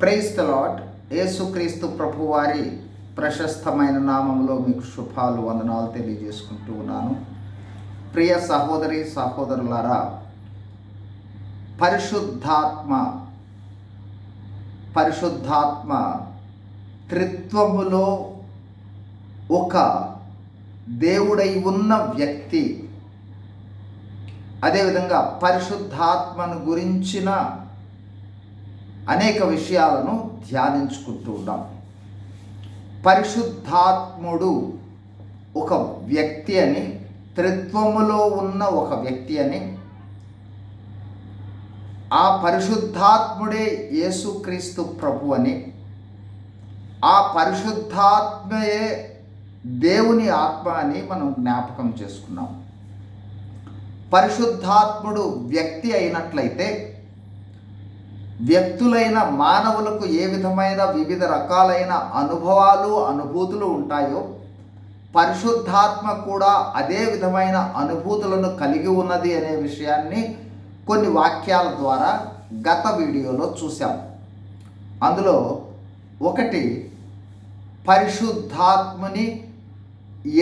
Praise the ఏసుక్రీస్తు యేసుక్రీస్తు ప్రభు వారి ప్రశస్తమైన నామంలో మీకు శుభాలు వందనాలు తెలియజేసుకుంటూ ఉన్నాను. ప్రియ సహోదరి సహోదరులారా పరిశుద్ధాత్మ పరిశుద్ధాత్మ త్రిత్వములో ఒక దేవుడై ఉన్న వ్యక్తి అదేవిధంగా పరిశుద్ధాత్మను గురించిన అనేక విషయాలను ధ్యానించుకుంటూ ఉన్నాం. పరిశుద్ధాత్ముడు ఒక వ్యక్తి అని త్రిత్వములో ఉన్న ఒక వ్యక్తి అని ఆ పరిశుద్ధాత్ముడే యేసుక్రీస్తు ప్రభు అని ఆ పరిశుద్ధాత్మయే దేవుని ఆత్మ అని మనం జ్ఞాపకం చేసుకున్నాం. పరిశుద్ధాత్ముడు వ్యక్తి అయినట్లయితే వ్యక్తులైన మానవులకు ఏ విధమైన వివిధ రకాలైన అనుభవాలు అనుభూతులు ఉంటాయో పరిశుద్ధాత్మ కూడా అదే విధమైన అనుభూతులను కలిగి ఉన్నది అనే విషయాన్ని కొన్ని వాక్యాల ద్వారా గత వీడియోలో చూసాం అందులో ఒకటి పరిశుద్ధాత్మని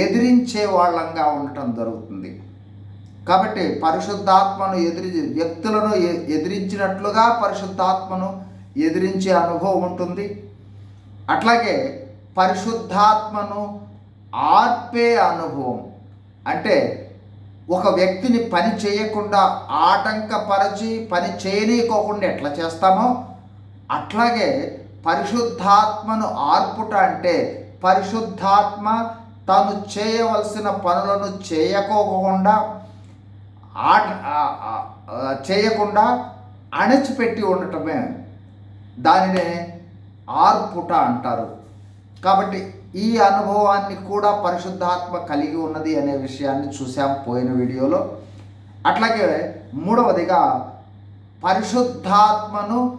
ఎదిరించే వాళ్ళంగా ఉండటం జరుగుతుంది. కాబట్టి పరిశుద్ధాత్మను ఎదిరి వ్యక్తులను ఎ- ఎదిరించినట్లుగా పరిశుద్ధాత్మను ఎదిరించే అనుభవం ఉంటుంది. అట్లాగే పరిశుద్ధాత్మను ఆర్పే అనుభవం అంటే ఒక వ్యక్తిని పని చేయకుండా ఆటంకపరచి పని చేయనీయకోకుండా ఎట్లా చేస్తామో అట్లాగే పరిశుద్ధాత్మను ఆర్పుట అంటే పరిశుద్ధాత్మ తాను చేయవలసిన పనులను చేయకోకుండా ఆట చేయకుండా అణచిపెట్టి ఉండటమే దానినే ఆర్పుట అంటారు. కాబట్టి ఈ అనుభవాన్ని కూడా పరిశుద్ధాత్మ కలిగి ఉన్నది అనే విషయాన్ని చూసాం పోయిన వీడియోలో. అట్లాగే మూడవదిగా పరిశుద్ధాత్మను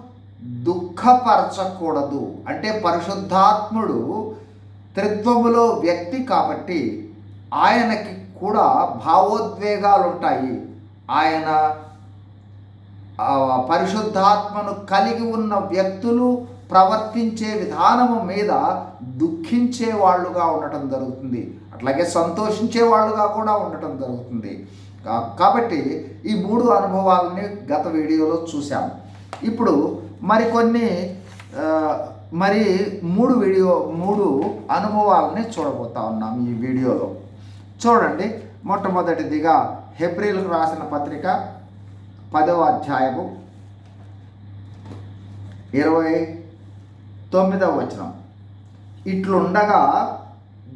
దుఃఖపరచకూడదు. అంటే పరిశుద్ధాత్ముడు త్రిత్వములో వ్యక్తి కాబట్టి ఆయనకి కూడా భావోద్వేగాలు ఉంటాయి ఆయన పరిశుద్ధాత్మను కలిగి ఉన్న వ్యక్తులు ప్రవర్తించే విధానము మీద దుఃఖించే వాళ్ళుగా ఉండటం జరుగుతుంది. అట్లాగే సంతోషించే వాళ్ళుగా కూడా ఉండటం జరుగుతుంది. కాబట్టి ఈ మూడు అనుభవాలని గత వీడియోలో చూశాము. ఇప్పుడు మరికొన్ని మరి మూడు వీడియో మూడు అనుభవాలని చూడబోతా ఉన్నాం ఈ వీడియోలో. చూడండి మొట్టమొదటిదిగా హెబ్రిల్కు రాసిన పత్రిక పదవ అధ్యాయము ఇరవై తొమ్మిదవ వచనం. ఇట్లుండగా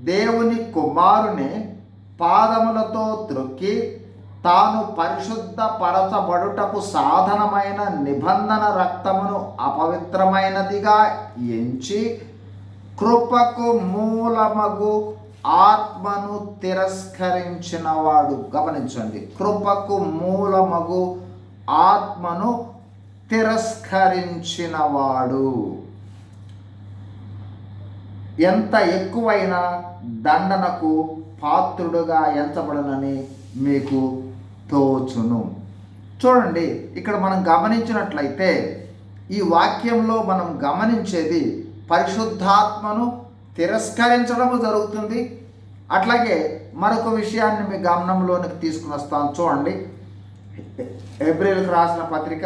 దేవుని కుమారుని పాదములతో త్రొక్కి తాను పరిశుద్ధ పరచబడుటకు సాధనమైన నిబంధన రక్తమును అపవిత్రమైనదిగా ఎంచి కృపకు మూలమగు ఆత్మను తిరస్కరించినవాడు. గమనించండి. కృపకు మూలమగు ఆత్మను తిరస్కరించినవాడు. ఎంత ఎక్కువైన దండనకు పాత్రుడుగా ఎంచబడనని మీకు తోచును. చూడండి ఇక్కడ మనం గమనించినట్లయితే ఈ వాక్యంలో మనం గమనించేది పరిశుద్ధాత్మను తిరస్కరించడం జరుగుతుంది. అట్లాగే మరొక విషయాన్ని మీ గమనంలోనికి తీసుకుని వస్తాను. చూడండి. ఏప్రిల్కి రాసిన పత్రిక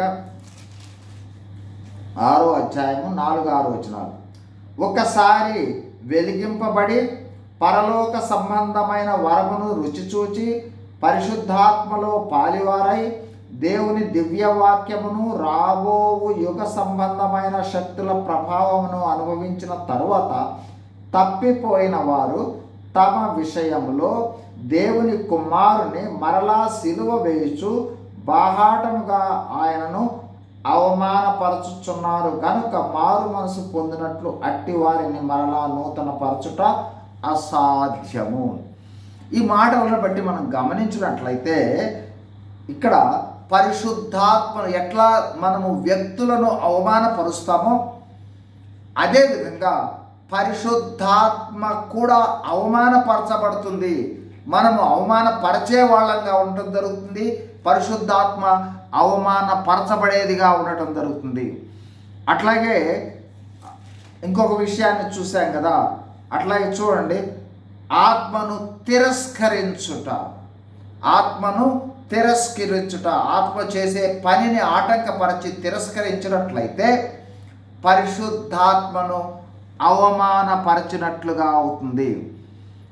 ఆరో అధ్యాయము నాలుగు ఆరు వచనాలు. ఒకసారి వెలిగింపబడి పరలోక సంబంధమైన వరమును రుచి చూచి పరిశుద్ధాత్మలో పాలివారై దేవుని దివ్యవాక్యమును రాబోవు యుగ సంబంధమైన శక్తుల ప్రభావమును అనుభవించిన తరువాత తప్పిపోయిన వారు తమ విషయంలో దేవుని కుమారుని మరలా సిలువ వేయుచు బాహాటముగా ఆయనను అవమానపరచుచున్నారు. కనుక మారు మనసు పొందినట్లు అట్టి వారిని మరలా నూతన పరచుట అసాధ్యము. ఈ మాటలను బట్టి మనం గమనించినట్లయితే ఇక్కడ పరిశుద్ధాత్మను ఎట్లా మనము వ్యక్తులను అవమానపరుస్తామో అదేవిధంగా పరిశుద్ధాత్మ కూడా అవమానపరచబడుతుంది. మనము అవమానపరిచే వాళ్ళంగా ఉండటం జరుగుతుంది. పరిశుద్ధాత్మ అవమానపరచబడేదిగా ఉండటం జరుగుతుంది. అట్లాగే ఇంకొక విషయాన్ని చూసాం కదా. అట్లాగే చూడండి. ఆత్మను తిరస్కరించుట. ఆత్మను తిరస్కరించుట. ఆత్మ చేసే పనిని ఆటంకపరిచి తిరస్కరించినట్లయితే పరిశుద్ధాత్మను అవమానపరచినట్లుగా అవుతుంది.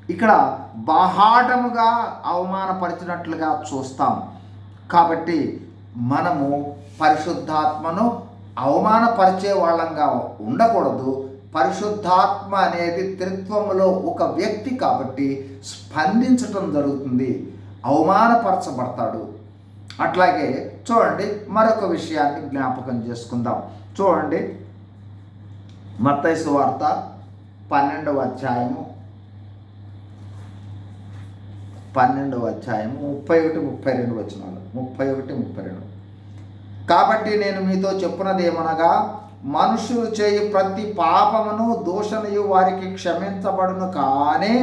ఇక్కడ బాహాటముగా అవమానపరిచినట్లుగా చూస్తాం. కాబట్టి మనము పరిశుద్ధాత్మను అవమానపరిచే వాళ్ళంగా ఉండకూడదు. పరిశుద్ధాత్మ అనేది త్రిత్వములో ఒక వ్యక్తి కాబట్టి స్పందించటం జరుగుతుంది. అవమానపరచబడతాడు. అట్లాగే చూడండి మరొక విషయాన్ని జ్ఞాపకం చేసుకుందాం. చూడండి మత్తైసు వార్త పన్నెండవ అధ్యాయము. పన్నెండవ అధ్యాయము ముప్పై ఒకటి ముప్పై రెండు వచ్చినాలు ముప్పై ఒకటి ముప్పై రెండు కాబట్టి నేను మీతో చెప్పున్నది ఏమనగా మనుషులు చేయి ప్రతి పాపమును దూషణయు వారికి క్షమించబడును కానీ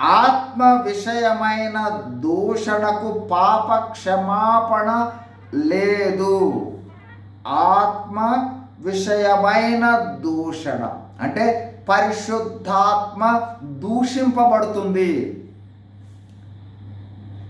ఆత్మ విషయమైన దూషణకు పాప క్షమాపణ లేదు. ఆత్మ విషయమైన దూషణ. అంటే పరిశుద్ధాత్మ దూషింపబడుతుంది.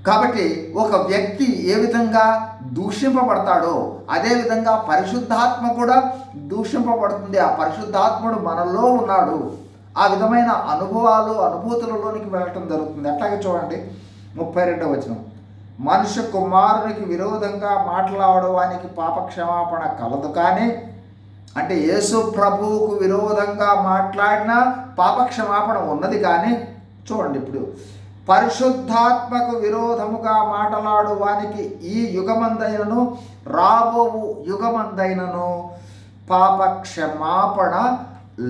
కాబట్టి ఒక వ్యక్తి ఏ విధంగా దూషింపబడతాడో అదేవిధంగా పరిశుద్ధాత్మ కూడా దూషింపబడుతుంది. ఆ పరిశుద్ధాత్ముడు మనలో ఉన్నాడు. ఆ విధమైన అనుభవాలు అనుభూతులలోనికి వెళ్ళటం జరుగుతుంది. అట్లాగే చూడండి ముప్పై రెండవ వచనం. మనుష్య కుమారునికి విరోధంగా మాట్లాడడానికి పాప క్షమాపణ కలదు కానీ అంటే యేసు ప్రభువుకు విరోధంగా మాట్లాడిన పాపక్షమాపణ ఉన్నది కానీ చూడండి ఇప్పుడు పరిశుద్ధాత్మకు విరోధముగా మాట్లాడు వానికి ఈ యుగమందైనను రాబోవు యుగమందైనను పాపక్షమాపణ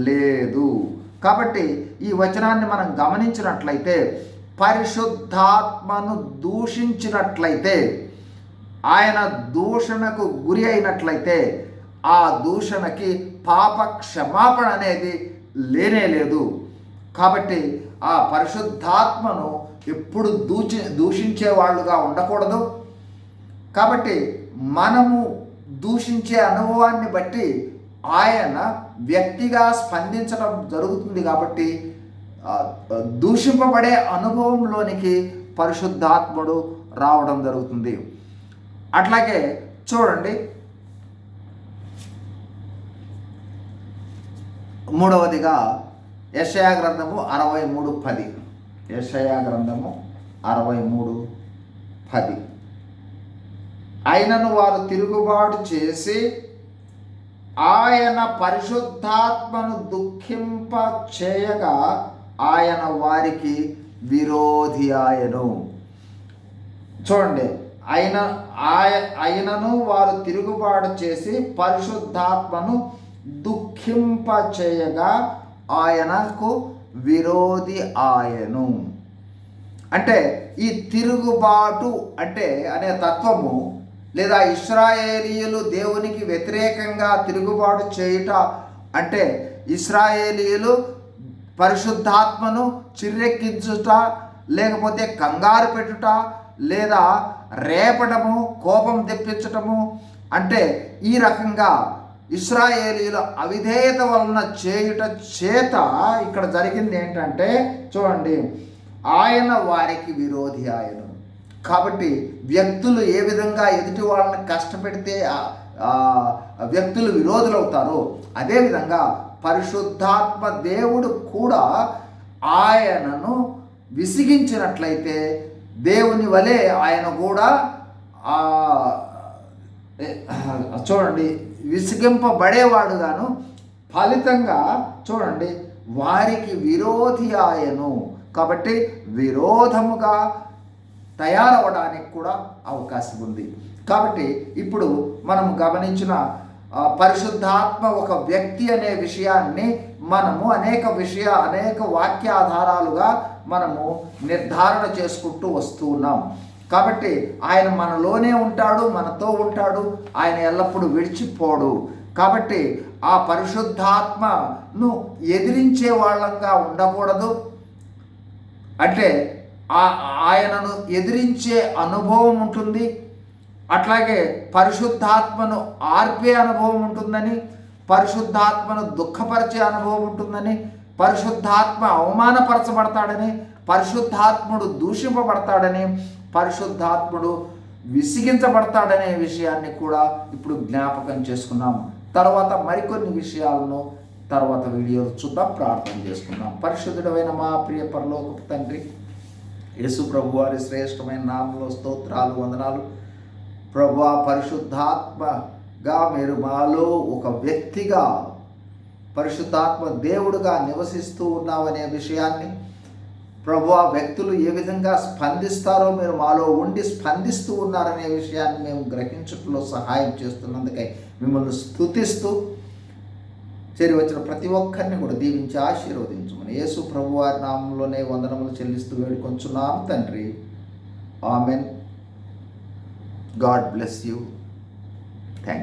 లేదు. కాబట్టి ఈ వచనాన్ని మనం గమనించినట్లయితే పరిశుద్ధాత్మను దూషించినట్లయితే ఆయన దూషణకు గురి అయినట్లయితే ఆ దూషణకి పాప క్షమాపణ అనేది లేనే లేదు. కాబట్టి ఆ పరిశుద్ధాత్మను ఎప్పుడు దూచి దూషించే వాళ్ళుగా ఉండకూడదు. కాబట్టి మనము దూషించే అనుభవాన్ని బట్టి ఆయన వ్యక్తిగా స్పందించడం జరుగుతుంది కాబట్టి దూషింపబడే అనుభవంలోనికి పరిశుద్ధాత్ముడు రావడం జరుగుతుంది. అట్లాగే చూడండి మూడవదిగా యషయా గ్రంథము అరవై మూడు పది. యషయా గ్రంథము అరవై మూడు పది. అయినను వారు తిరుగుబాటు చేసి ఆయన పరిశుద్ధాత్మను దుఃఖింప చేయగా ఆయన వారికి విరోధి ఆయను. చూడండి అయిన ఆయ అయినను వారు తిరుగుబాటు చేసి పరిశుద్ధాత్మను దుఃఖింప చేయగా ఆయనకు విరోధి ఆయను. అంటే ఈ తిరుగుబాటు అంటే అనే తత్వము లేదా ఇస్రాయేలీయులు దేవునికి వ్యతిరేకంగా తిరుగుబాటు చేయుట అంటే ఇస్రాయేలీయులు పరిశుద్ధాత్మను చిర్రెక్కించుట లేకపోతే కంగారు పెట్టుట లేదా రేపడము కోపం తెప్పించటము అంటే ఈ రకంగా ఇస్రాయేలీల అవిధేయత వలన చేయుట చేత ఇక్కడ జరిగింది ఏంటంటే చూడండి ఆయన వారికి విరోధి ఆయన. కాబట్టి వ్యక్తులు ఏ విధంగా ఎదుటి వాళ్ళని కష్టపెడితే వ్యక్తులు విరోధులు అవుతారో అదేవిధంగా పరిశుద్ధాత్మ దేవుడు కూడా ఆయనను విసిగించినట్లయితే దేవుని వలె ఆయన కూడా చూడండి విసిగింపబడేవాడుగాను. ఫలితంగా చూడండి వారికి విరోధి ఆయను. కాబట్టి విరోధముగా తయారవడానికి కూడా అవకాశం ఉంది. కాబట్టి ఇప్పుడు మనం గమనించిన పరిశుద్ధాత్మ ఒక వ్యక్తి అనే విషయాన్ని మనము అనేక విషయ అనేక వాక్యాధారాలుగా మనము నిర్ధారణ చేసుకుంటూ వస్తున్నాం కాబట్టి ఆయన మనలోనే ఉంటాడు మనతో ఉంటాడు ఆయన ఎల్లప్పుడూ విడిచిపోడు. కాబట్టి ఆ పరిశుద్ధాత్మను ఎదిరించే వాళ్ళంగా ఉండకూడదు. అంటే ఆ- ఆయనను ఎదిరించే అనుభవం ఉంటుంది. అట్లాగే పరిశుద్ధాత్మను ఆర్పే అనుభవం ఉంటుందని పరిశుద్ధాత్మను దుఃఖపరిచే అనుభవం ఉంటుందని పరిశుద్ధాత్మ అవమానపరచబడతాడని పరిశుద్ధాత్ముడు దూషింపబడతాడని పరిశుద్ధాత్ముడు విసిగించబడతాడనే విషయాన్ని కూడా ఇప్పుడు జ్ఞాపకం చేసుకున్నాం. తర్వాత మరికొన్ని విషయాలను తర్వాత వీడియోలు చూద్దాం ప్రార్థన చేసుకుందాం. పరిశుద్ధుడమైన మా ప్రియ పరలోకపు తండ్రి యేసు ప్రభు వారి శ్రేష్టమైన నామంలో స్తోత్రాలు వందనాలు. ప్రభు పరిశుద్ధాత్మగా మీరు మాలో ఒక వ్యక్తిగా పరిశుద్ధాత్మ దేవుడుగా నివసిస్తూ ఉన్నావనే విషయాన్ని ప్రభు ఆ వ్యక్తులు ఏ విధంగా స్పందిస్తారో మీరు మాలో ఉండి స్పందిస్తూ ఉన్నారనే విషయాన్ని మేము గ్రహించడంలో సహాయం చేస్తున్నందుకై మిమ్మల్ని స్తుతిస్తూ చేరి వచ్చిన ప్రతి ఒక్కరిని కూడా దీవించి ఆశీర్వదించమని యేసు ప్రభు వారి నామంలోనే వందనములు చెల్లిస్తూ వేడుకొంచున్నాం తండ్రి. ఆమెన్. God bless you.